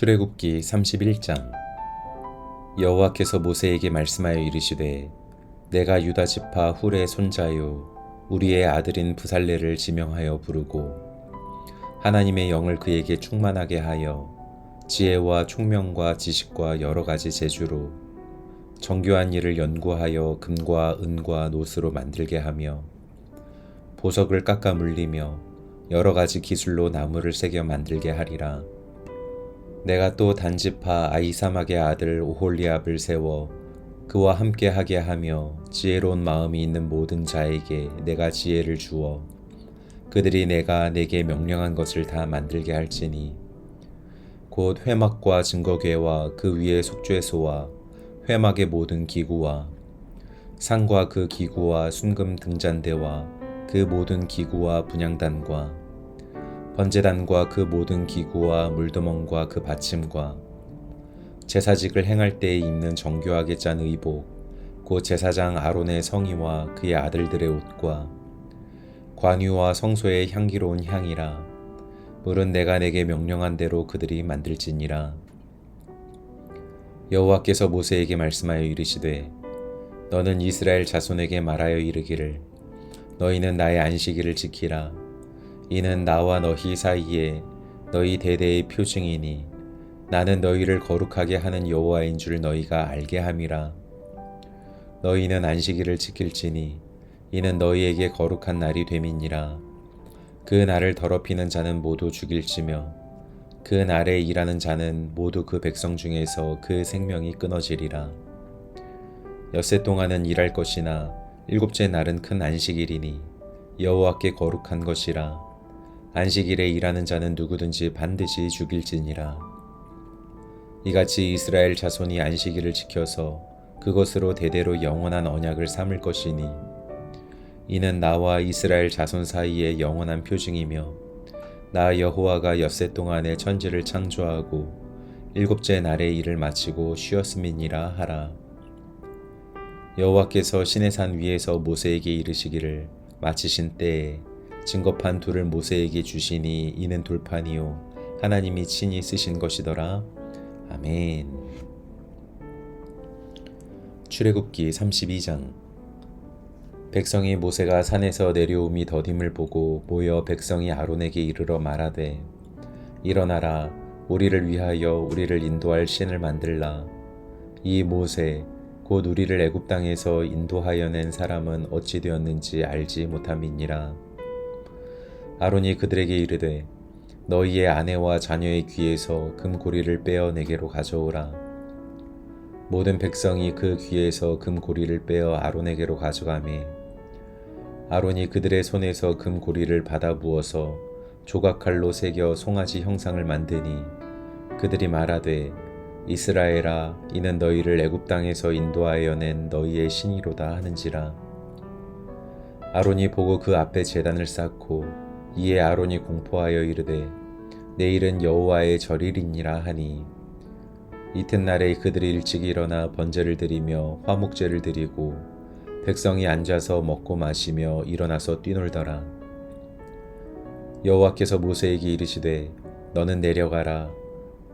출애굽기 31장 여호와께서 모세에게 말씀하여 이르시되 내가 유다 지파 훌의 손자요 우리의 아들인 부살레를 지명하여 부르고 하나님의 영을 그에게 충만하게 하여 지혜와 총명과 지식과 여러 가지 재주로 정교한 일을 연구하여 금과 은과 노스로 만들게 하며 보석을 깎아 물리며 여러 가지 기술로 나무를 새겨 만들게 하리라. 내가 또 단지파 아이사막의 아들 오홀리압을 세워 그와 함께 하게 하며 지혜로운 마음이 있는 모든 자에게 내가 지혜를 주어 그들이 내가 내게 명령한 것을 다 만들게 할지니 곧 회막과 증거궤와 그 위의 속죄소와 회막의 모든 기구와 상과 그 기구와 순금 등잔대와 그 모든 기구와 분양단과 번제단과 그 모든 기구와 물두멍과 그 받침과 제사직을 행할 때에 입는 정교하게 짠 의복 곧 제사장 아론의 성의와 그의 아들들의 옷과 관유와 성소의 향기로운 향이라. 물은 내가 내게 명령한 대로 그들이 만들지니라. 여호와께서 모세에게 말씀하여 이르시되 너는 이스라엘 자손에게 말하여 이르기를 너희는 나의 안식일을 지키라 이는 나와 너희 사이에 너희 대대의 표징이니 나는 너희를 거룩하게 하는 여호와인 줄 너희가 알게 함이라. 너희는 안식일을 지킬지니 이는 너희에게 거룩한 날이 됨이니라. 그 날을 더럽히는 자는 모두 죽일지며 그 날에 일하는 자는 모두 그 백성 중에서 그 생명이 끊어지리라. 엿새 동안은 일할 것이나 일곱째 날은 큰 안식일이니 여호와께 거룩한 것이라. 안식일에 일하는 자는 누구든지 반드시 죽일지니라. 이같이 이스라엘 자손이 안식일을 지켜서 그것으로 대대로 영원한 언약을 삼을 것이니 이는 나와 이스라엘 자손 사이의 영원한 표징이며 나 여호와가 엿새 동안에 천지를 창조하고 일곱째 날에 일을 마치고 쉬었음이니라 하라. 여호와께서 시내 산 위에서 모세에게 이르시기를 마치신 때에 증거판 둘을 모세에게 주시니 이는 돌판이요. 하나님이 친히 쓰신 것이더라. 아멘. 출애굽기 32장. 백성이 모세가 산에서 내려옴이 더딤을 보고 모여 백성이 아론에게 이르러 말하되 일어나라. 우리를 위하여 우리를 인도할 신을 만들라. 이 모세 곧 우리를 애굽 땅에서 인도하여 낸 사람은 어찌 되었는지 알지 못함이니라 아론이 그들에게 이르되 너희의 아내와 자녀의 귀에서 금고리를 빼어 내게로 가져오라. 모든 백성이 그 귀에서 금고리를 빼어 아론에게로 가져가매 아론이 그들의 손에서 금고리를 받아 부어서 조각칼로 새겨 송아지 형상을 만드니 그들이 말하되 이스라엘아 이는 너희를 애굽 땅에서 인도하여 낸 너희의 신이로다 하는지라 아론이 보고 그 앞에 제단을 쌓고 이에 아론이 공포하여 이르되 내일은 여호와의 절일이니라 하니. 이튿날에 그들이 일찍 일어나 번제를 드리며 화목제를 드리고 백성이 앉아서 먹고 마시며 일어나서 뛰놀더라. 여호와께서 모세에게 이르시되 너는 내려가라.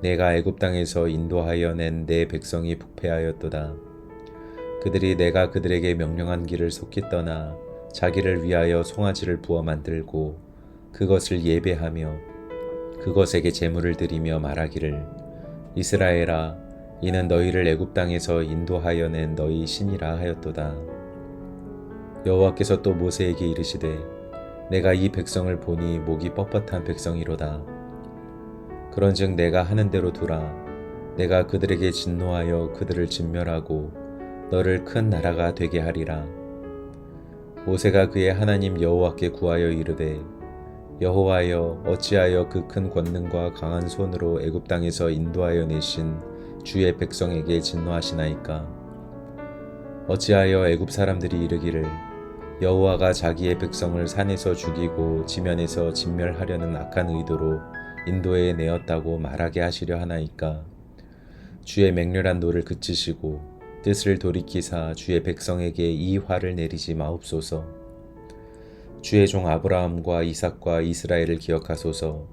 내가 애굽 땅에서 인도하여 낸 내 백성이 북패하였도다. 그들이 내가 그들에게 명령한 길을 속히 떠나 자기를 위하여 송아지를 부어 만들고 그것을 예배하며 그것에게 제물을 드리며 말하기를 이스라엘아 이는 너희를 애굽 땅에서 인도하여 낸 너희 신이라 하였도다. 여호와께서 또 모세에게 이르시되 내가 이 백성을 보니 목이 뻣뻣한 백성이로다. 그런즉 내가 하는 대로 두라. 내가 그들에게 진노하여 그들을 진멸하고 너를 큰 나라가 되게 하리라. 모세가 그의 하나님 여호와께 구하여 이르되 여호와여 어찌하여 그 큰 권능과 강한 손으로 애굽 땅에서 인도하여 내신 주의 백성에게 진노하시나이까? 어찌하여 애굽 사람들이 이르기를 여호와가 자기의 백성을 산에서 죽이고 지면에서 진멸하려는 악한 의도로 인도에 내었다고 말하게 하시려 하나이까? 주의 맹렬한 노를 그치시고 뜻을 돌이키사 주의 백성에게 이 화를 내리지 마옵소서 주의 종 아브라함과 이삭과 이스라엘을 기억하소서.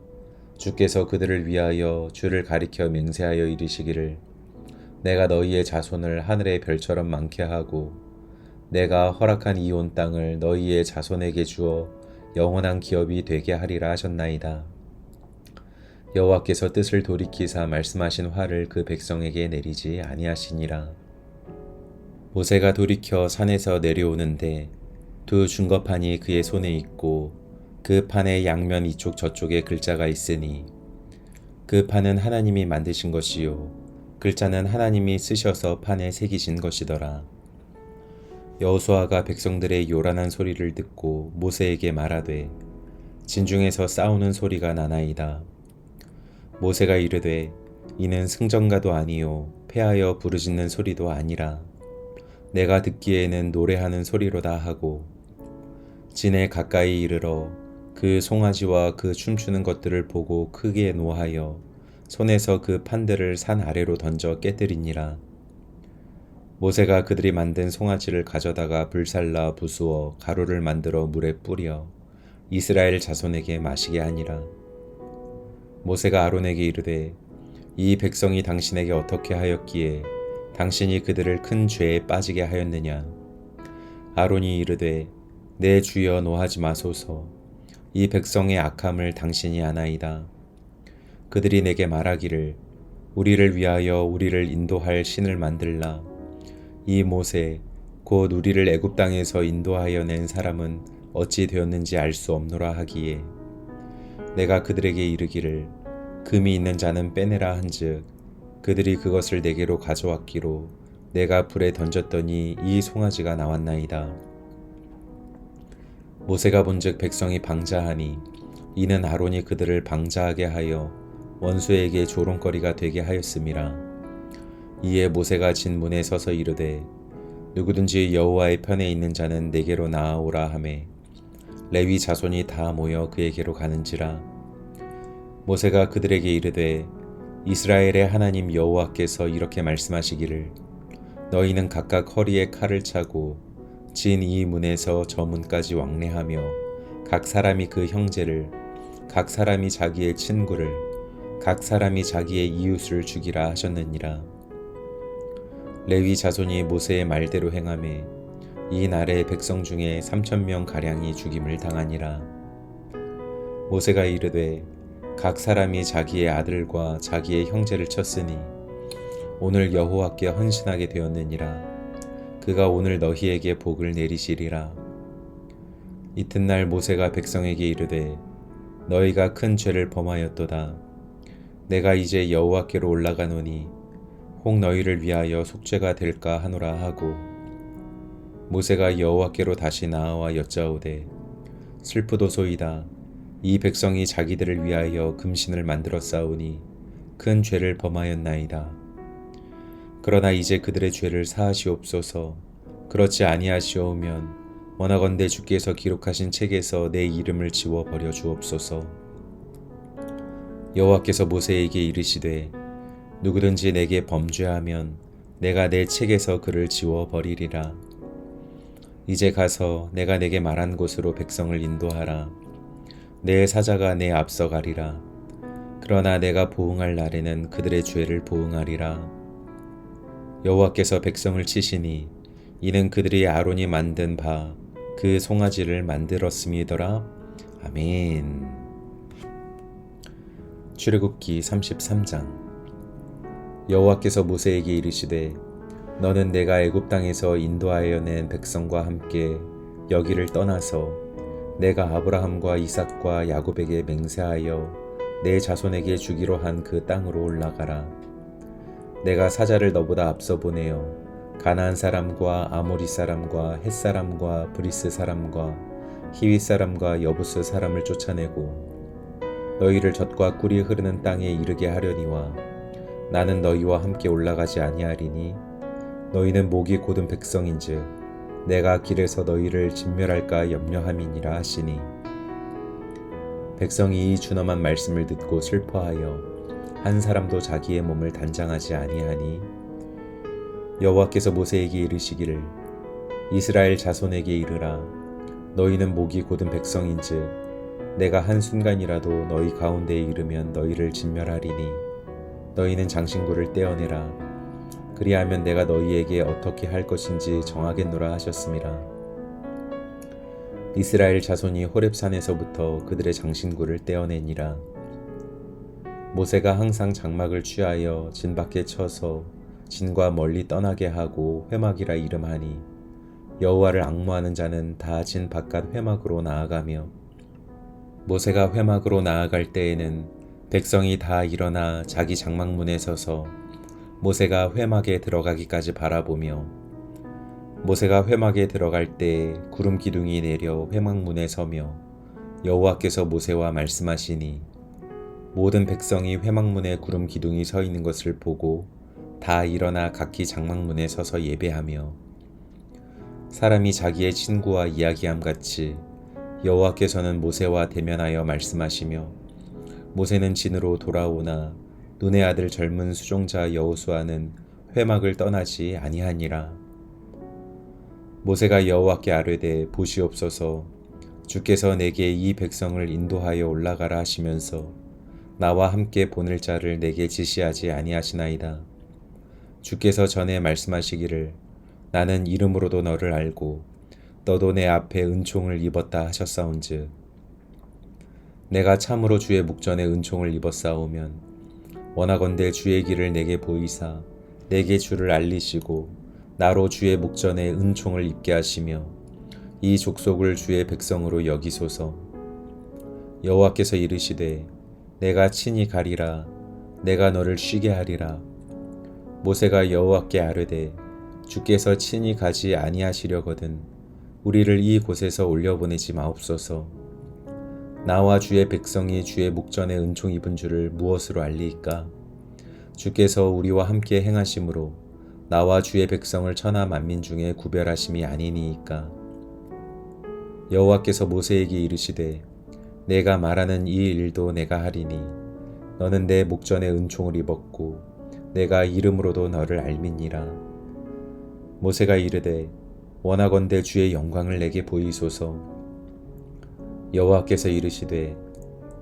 주께서 그들을 위하여 주를 가리켜 맹세하여 이르시기를 내가 너희의 자손을 하늘의 별처럼 많게 하고 내가 허락한 이 온 땅을 너희의 자손에게 주어 영원한 기업이 되게 하리라 하셨나이다. 여호와께서 뜻을 돌이키사 말씀하신 화를 그 백성에게 내리지 아니하시니라. 모세가 돌이켜 산에서 내려오는데 두 중거판이 그의 손에 있고 그 판의 양면 이쪽 저쪽에 글자가 있으니 그 판은 하나님이 만드신 것이요 글자는 하나님이 쓰셔서 판에 새기신 것이더라. 여호수아가 백성들의 요란한 소리를 듣고 모세에게 말하되 진중에서 싸우는 소리가 나나이다. 모세가 이르되 이는 승전가도 아니요 패하여 부르짖는 소리도 아니라 내가 듣기에는 노래하는 소리로다 하고 진에 가까이 이르러 그 송아지와 그 춤추는 것들을 보고 크게 노하여 손에서 그 판들을 산 아래로 던져 깨뜨리니라. 모세가 그들이 만든 송아지를 가져다가 불살라 부수어 가루를 만들어 물에 뿌려 이스라엘 자손에게 마시게 하니라. 모세가 아론에게 이르되 이 백성이 당신에게 어떻게 하였기에 당신이 그들을 큰 죄에 빠지게 하였느냐. 아론이 이르되 내 주여 노하지 마소서. 이 백성의 악함을 당신이 아나이다. 그들이 내게 말하기를 우리를 위하여 우리를 인도할 신을 만들라. 이 모세 곧 우리를 애굽 땅에서 인도하여 낸 사람은 어찌 되었는지 알 수 없노라 하기에 내가 그들에게 이르기를 금이 있는 자는 빼내라 한즉 그들이 그것을 내게로 가져왔기로 내가 불에 던졌더니 이 송아지가 나왔나이다. 모세가 본즉 백성이 방자하니 이는 아론이 그들을 방자하게 하여 원수에게 조롱거리가 되게 하였음이라. 이에 모세가 진 문에 서서 이르되 누구든지 여호와의 편에 있는 자는 내게로 나아오라 하매 레위 자손이 다 모여 그에게로 가는지라 모세가 그들에게 이르되 이스라엘의 하나님 여호와께서 이렇게 말씀하시기를 너희는 각각 허리에 칼을 차고 진이 문에서 저 문까지 왕래하며 각 사람이 그 형제를 각 사람이 자기의 친구를 각 사람이 자기의 이웃을 죽이라 하셨느니라 레위 자손이 모세의 말대로 행함에 이 날에 백성 중에 삼천 명 가량이 죽임을 당하니라. 모세가 이르되 각 사람이 자기의 아들과 자기의 형제를 쳤으니 오늘 여호와께 헌신하게 되었느니라. 그가 오늘 너희에게 복을 내리시리라. 이튿날 모세가 백성에게 이르되 너희가 큰 죄를 범하였도다. 내가 이제 여호와께로 올라가노니 혹 너희를 위하여 속죄가 될까 하노라 하고 모세가 여호와께로 다시 나아와 여짜오되 슬프도소이다 이 백성이 자기들을 위하여 금신을 만들어 싸우니 큰 죄를 범하였나이다 그러나 이제 그들의 죄를 사하시옵소서 그렇지 아니하시오면 원하건대 주께서 기록하신 책에서 내 이름을 지워 버려 주옵소서 여호와께서 모세에게 이르시되 누구든지 내게 범죄하면 내가 내 책에서 그를 지워 버리리라. 이제 가서 내가 내게 말한 곳으로 백성을 인도하라. 내 사자가 내 앞서 가리라. 그러나 내가 보응할 날에는 그들의 죄를 보응하리라. 여호와께서 백성을 치시니 이는 그들이 아론이 만든 바 그 송아지를 만들었음이더라. 아멘. 출애굽기 33장 여호와께서 모세에게 이르시되 너는 내가 애굽 땅에서 인도하여 낸 백성과 함께 여기를 떠나서 내가 아브라함과 이삭과 야곱에게 맹세하여 내 자손에게 주기로 한 그 땅으로 올라가라. 내가 사자를 너보다 앞서 보내어 가나안 사람과 아모리 사람과 헷 사람과 브리스 사람과 히위 사람과 여부스 사람을 쫓아내고 너희를 젖과 꿀이 흐르는 땅에 이르게 하려니와 나는 너희와 함께 올라가지 아니하리니 너희는 목이 곧은 백성인즉 내가 길에서 너희를 진멸할까 염려함이니라 하시니. 백성이 이 준엄한 말씀을 듣고 슬퍼하여 한 사람도 자기의 몸을 단장하지 아니하니 여호와께서 모세에게 이르시기를 이스라엘 자손에게 이르라 너희는 목이 곧은 백성인즉 내가 한 순간이라도 너희 가운데에 이르면 너희를 진멸하리니 너희는 장신구를 떼어내라 그리하면 내가 너희에게 어떻게 할 것인지 정하겠노라 하셨습니다. 이스라엘 자손이 호렙산에서부터 그들의 장신구를 떼어내니라. 모세가 항상 장막을 취하여 진 밖에 쳐서 진과 멀리 떠나게 하고 회막이라 이름하니 여호와를 악무하는 자는 다 진 바깥 회막으로 나아가며 모세가 회막으로 나아갈 때에는 백성이 다 일어나 자기 장막문에 서서 모세가 회막에 들어가기까지 바라보며 모세가 회막에 들어갈 때 구름 기둥이 내려 회막문에 서며 여호와께서 모세와 말씀하시니 모든 백성이 회막문에 구름 기둥이 서 있는 것을 보고 다 일어나 각기 장막문에 서서 예배하며 사람이 자기의 친구와 이야기함 같이 여호와께서는 모세와 대면하여 말씀하시며 모세는 진으로 돌아오나 눈의 아들 젊은 수종자 여호수아는 회막을 떠나지 아니하니라. 모세가 여호와께 아뢰되 보시옵소서. 주께서 내게 이 백성을 인도하여 올라가라 하시면서 나와 함께 보낼 자를 내게 지시하지 아니하시나이다. 주께서 전에 말씀하시기를 나는 이름으로도 너를 알고 너도 내 앞에 은총을 입었다 하셨사온즉 내가 참으로 주의 목전에 은총을 입었사오면 원하건대 주의 길을 내게 보이사 내게 주를 알리시고 나로 주의 목전에 은총을 입게 하시며 이 족속을 주의 백성으로 여기소서 여호와께서 이르시되 내가 친히 가리라. 내가 너를 쉬게 하리라. 모세가 여호와께 아뢰되 주께서 친히 가지 아니하시려거든 우리를 이 곳에서 올려보내지 마옵소서. 나와 주의 백성이 주의 목전에 은총 입은 줄을 무엇으로 알리이까? 주께서 우리와 함께 행하심으로 나와 주의 백성을 천하 만민 중에 구별하심이 아니니이까? 여호와께서 모세에게 이르시되 내가 말하는 이 일도 내가 하리니 너는 내 목전에 은총을 입었고 내가 이름으로도 너를 알미니라 모세가 이르되 원하건대 주의 영광을 내게 보이소서 여호와께서 이르시되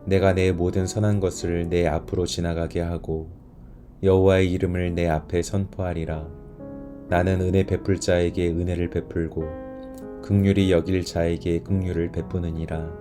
내가 내 모든 선한 것을 내 앞으로 지나가게 하고 여호와의 이름을 내 앞에 선포하리라. 나는 은혜 베풀 자에게 은혜를 베풀고 극률이 여길 자에게 극률을 베푸느니라.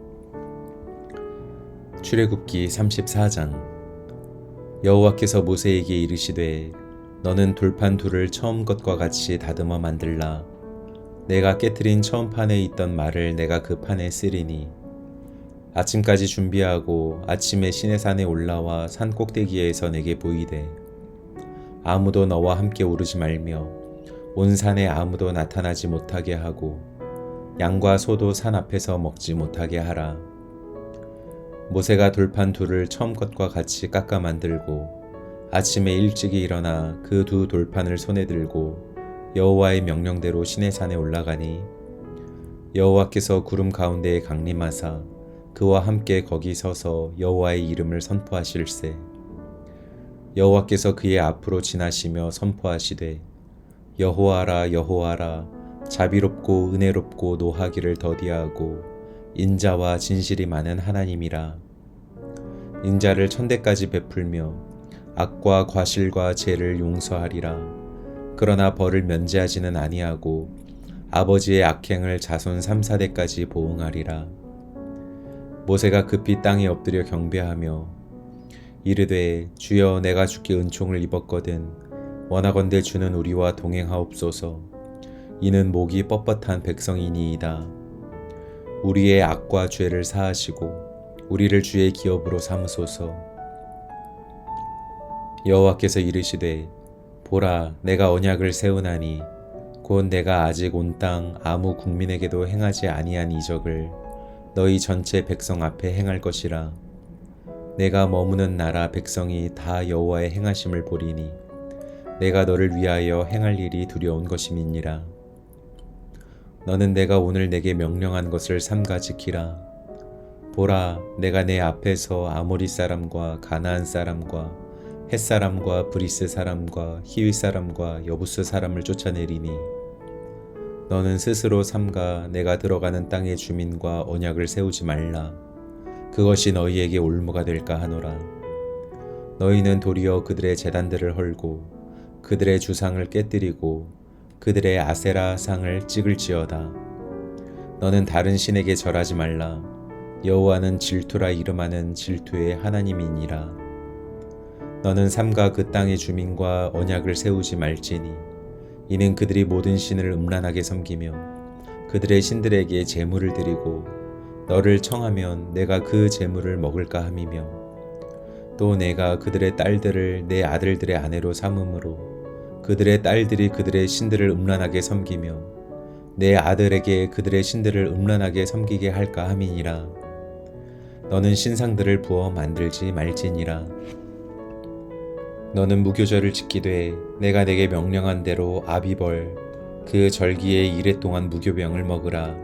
출애굽기 34장 여호와께서 모세에게 이르시되 너는 돌판 둘을 처음 것과 같이 다듬어 만들라. 내가 깨뜨린 처음 판에 있던 말을 내가 그 판에 쓰리니 아침까지 준비하고 아침에 시내산에 올라와 산 꼭대기에서 내게 보이되 아무도 너와 함께 오르지 말며 온 산에 아무도 나타나지 못하게 하고 양과 소도 산 앞에서 먹지 못하게 하라. 모세가 돌판 둘을 처음 것과 같이 깎아 만들고 아침에 일찍이 일어나 그 두 돌판을 손에 들고 여호와의 명령대로 시내산에 올라가니 여호와께서 구름 가운데에 강림하사 그와 함께 거기 서서 여호와의 이름을 선포하실세. 여호와께서 그의 앞으로 지나시며 선포하시되 여호와라 여호와라 자비롭고 은혜롭고 노하기를 더디하고 인자와 진실이 많은 하나님이라. 인자를 천대까지 베풀며 악과 과실과 죄를 용서하리라. 그러나 벌을 면제하지는 아니하고 아버지의 악행을 자손 3, 4대까지 보응하리라. 모세가 급히 땅에 엎드려 경배하며 이르되 주여 내가 주께 은총을 입었거든 원하건대 주는 우리와 동행하옵소서 이는 목이 뻣뻣한 백성이니이다 우리의 악과 죄를 사하시고 우리를 주의 기업으로 삼으소서. 여호와께서 이르시되 보라 내가 언약을 세우나니 곧 내가 아직 온 땅 아무 국민에게도 행하지 아니한 이적을 너희 전체 백성 앞에 행할 것이라. 내가 머무는 나라 백성이 다 여호와의 행하심을 보리니 내가 너를 위하여 행할 일이 두려운 것임이니라 너는 내가 오늘 내게 명령한 것을 삼가 지키라. 보라 내가 내 앞에서 아모리 사람과 가나안 사람과 햇 사람과 브리스 사람과 히위 사람과 여부스 사람을 쫓아내리니 너는 스스로 삼가 내가 들어가는 땅의 주민과 언약을 세우지 말라. 그것이 너희에게 올무가 될까 하노라. 너희는 도리어 그들의 재단들을 헐고 그들의 주상을 깨뜨리고 그들의 아세라 상을 찍을지어다. 너는 다른 신에게 절하지 말라. 여호와는 질투라 이름하는 질투의 하나님이니라. 너는 삼가 그 땅의 주민과 언약을 세우지 말지니 이는 그들이 모든 신을 음란하게 섬기며 그들의 신들에게 제물을 드리고 너를 청하면 내가 그 제물을 먹을까 함이며 또 내가 그들의 딸들을 내 아들들의 아내로 삼음으로 그들의 딸들이 그들의 신들을 음란하게 섬기며 내 아들에게 그들의 신들을 음란하게 섬기게 할까 함이니라. 너는 신상들을 부어 만들지 말지니라. 너는 무교절을 지키되 내가 내게 명령한 대로 아비벌 그 절기에 이래 동안 무교병을 먹으라.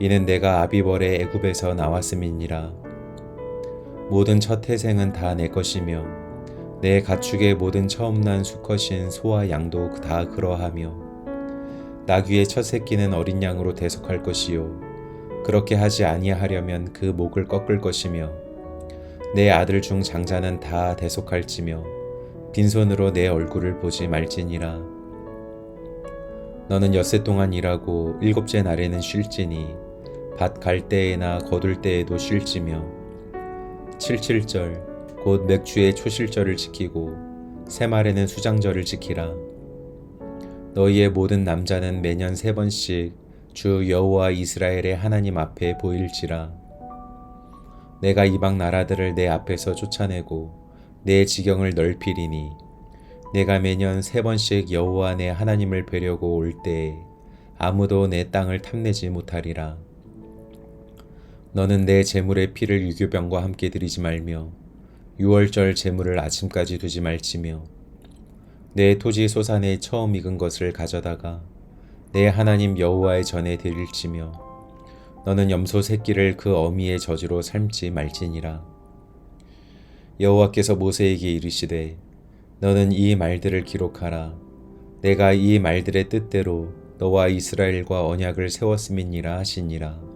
이는 내가 아비벌의 애굽에서 나왔음이니라. 모든 첫 태생은 다 내 것이며 내 가축의 모든 처음 난 수컷인 소와 양도 다 그러하며 나귀의 첫 새끼는 어린 양으로 대속할 것이요 그렇게 하지 아니하려면 그 목을 꺾을 것이며 내 아들 중 장자는 다 대속할지며 빈손으로 내 얼굴을 보지 말지니라. 너는 엿새 동안 일하고 일곱째 날에는 쉴지니 밭 갈 때에나 거둘 때에도 쉴지며 칠칠절 곧 맥주의 초실절을 지키고 새말에는 수장절을 지키라. 너희의 모든 남자는 매년 세 번씩 주 여호와 이스라엘의 하나님 앞에 보일지라. 내가 이방 나라들을 내 앞에서 쫓아내고 내 지경을 넓히리니 내가 매년 세 번씩 여호와 내 하나님을 뵈려고 올 때에 아무도 내 땅을 탐내지 못하리라. 너는 내 재물의 피를 유교병과 함께 드리지 말며 유월절 재물을 아침까지 두지 말지며 내 토지 소산에 처음 익은 것을 가져다가 내 하나님 여호와의 전에 드릴지며 너는 염소 새끼를 그 어미의 저주로 삶지 말지니라. 여호와께서 모세에게 이르시되 너는 이 말들을 기록하라 내가 이 말들의 뜻대로 너와 이스라엘과 언약을 세웠음이니라 하시니라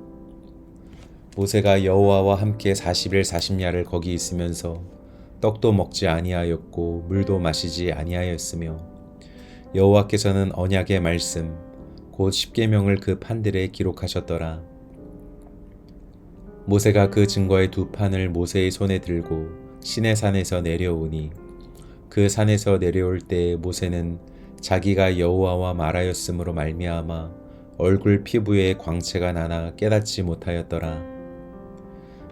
모세가 여호와와 함께 40일 40야를 거기 있으면서 떡도 먹지 아니하였고 물도 마시지 아니하였으며 여호와께서는 언약의 말씀 곧 십계명을 그 판들에 기록하셨더라 모세가 그 증거의 두 판을 모세의 손에 들고 시내 산에서 내려오니 그 산에서 내려올 때 모세는 자기가 여호와와 말하였으므로 말미암아 얼굴 피부에 광채가 나나 깨닫지 못하였더라.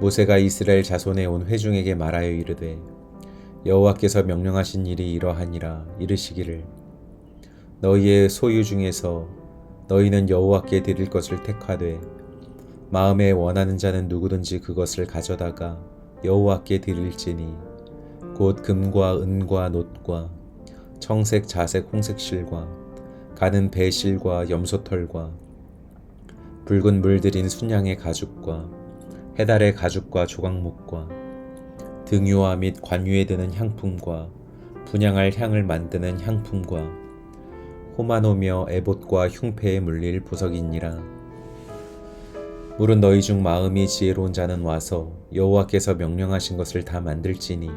모세가 이스라엘 자손에 온 회중에게 말하여 이르되 여호와께서 명령하신 일이 이러하니라 이르시기를. 너희의 소유 중에서 너희는 여호와께 드릴 것을 택하되 마음에 원하는 자는 누구든지 그것을 가져다가 여호와께 드릴지니 곧 금과 은과 놋과 청색 자색 홍색 실과 가는 배실과 염소털과 붉은 물들인 순양의 가죽과 해달의 가죽과 조각목과 등유화 및 관유에 드는 향품과 분양할 향을 만드는 향품과 호마노며 에봇과 흉패에 물릴 보석이니라. 물은 너희 중 마음이 지혜로운 자는 와서 여호와께서 명령하신 것을 다 만들지니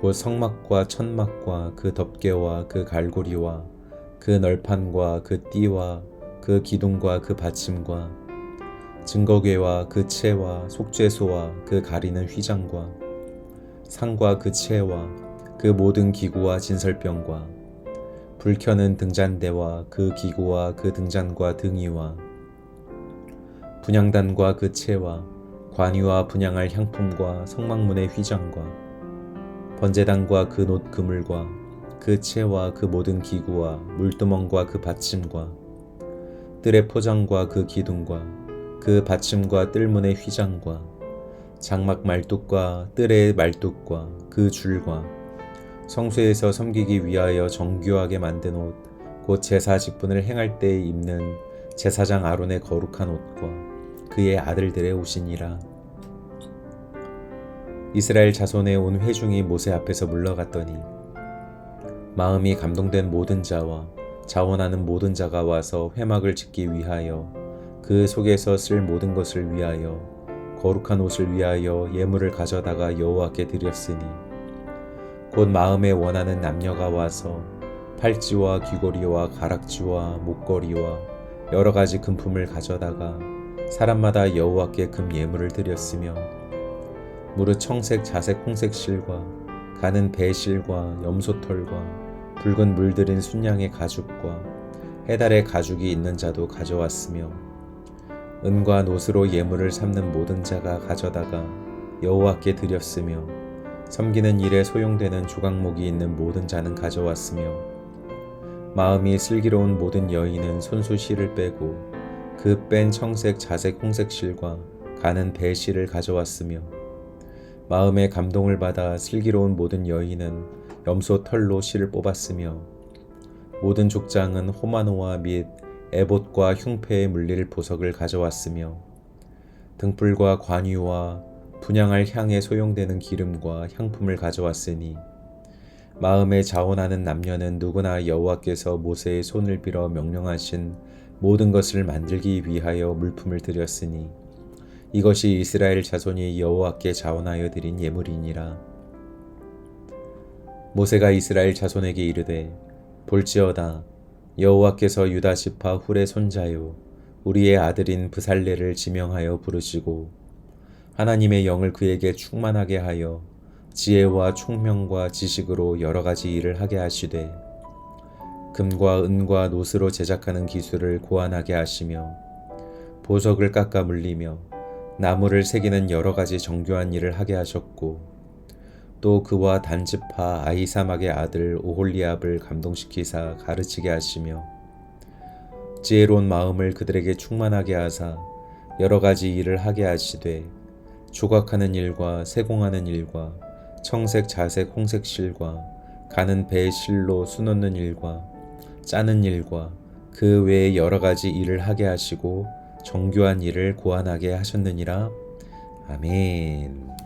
곧 성막과 천막과 그 덮개와 그 갈고리와 그 널판과 그 띠와 그 기둥과 그 받침과 증거궤와 그 채와 속죄소와 그 가리는 휘장과 상과 그 채와 그 모든 기구와 진설병과 불 켜는 등잔대와 그 기구와 그 등잔과 등이와 분양단과 그 채와 관유와 분양할 향품과 성막문의 휘장과 번제단과 그 놋 그물과 그 채와 그 모든 기구와 물두멍과 그 받침과 뜰의 포장과 그 기둥과 그 받침과 뜰문의 휘장과 장막 말뚝과 뜰의 말뚝과 그 줄과 성소에서 섬기기 위하여 정교하게 만든 옷, 곧 제사 직분을 행할 때에 입는 제사장 아론의 거룩한 옷과 그의 아들들의 옷이니라. 이스라엘 자손의 온 회중이 모세 앞에서 물러갔더니 마음이 감동된 모든 자와 자원하는 모든 자가 와서 회막을 짓기 위하여 그 속에서 쓸 모든 것을 위하여 거룩한 옷을 위하여 예물을 가져다가 여호와께 드렸으니 곧 마음에 원하는 남녀가 와서 팔찌와 귀고리와 가락지와 목걸이와 여러 가지 금품을 가져다가 사람마다 여호와께 금 예물을 드렸으며 무릇 청색 자색 홍색 실과 가는 배실과 염소털과 붉은 물들인 순양의 가죽과 해달의 가죽이 있는 자도 가져왔으며 은과 노스로 예물을 삼는 모든 자가 가져다가 여호와께 드렸으며 섬기는 일에 소용되는 조각목이 있는 모든 자는 가져왔으며 마음이 슬기로운 모든 여인은 손수 실을 빼고 그 뺀 청색 자색 홍색 실과 가는 배 실을 가져왔으며 마음의 감동을 받아 슬기로운 모든 여인은 염소 털로 실을 뽑았으며 모든 족장은 호마노와 및 에봇과 흉패에 물릴 보석을 가져왔으며 등불과 관유와 분양할 향에 소용되는 기름과 향품을 가져왔으니 마음에 자원하는 남녀는 누구나 여호와께서 모세의 손을 빌어 명령하신 모든 것을 만들기 위하여 물품을 드렸으니 이것이 이스라엘 자손이 여호와께 자원하여 드린 예물이니라. 모세가 이스라엘 자손에게 이르되 볼지어다 여호와께서 유다 지파 훌의 손자요 우리의 아들인 브살레를 지명하여 부르시고 하나님의 영을 그에게 충만하게 하여 지혜와 총명과 지식으로 여러 가지 일을 하게 하시되 금과 은과 노스로 제작하는 기술을 고안하게 하시며 보석을 깎아 물리며 나무를 새기는 여러 가지 정교한 일을 하게 하셨고 또 그와 단지파 아이사막의 아들 오홀리압을 감동시키사 가르치게 하시며 지혜로운 마음을 그들에게 충만하게 하사 여러 가지 일을 하게 하시되 조각하는 일과 세공하는 일과 청색 자색 홍색 실과 가는 배의 실로 수놓는 일과 짜는 일과 그 외에 여러 가지 일을 하게 하시고 정교한 일을 고안하게 하셨느니라. 아멘.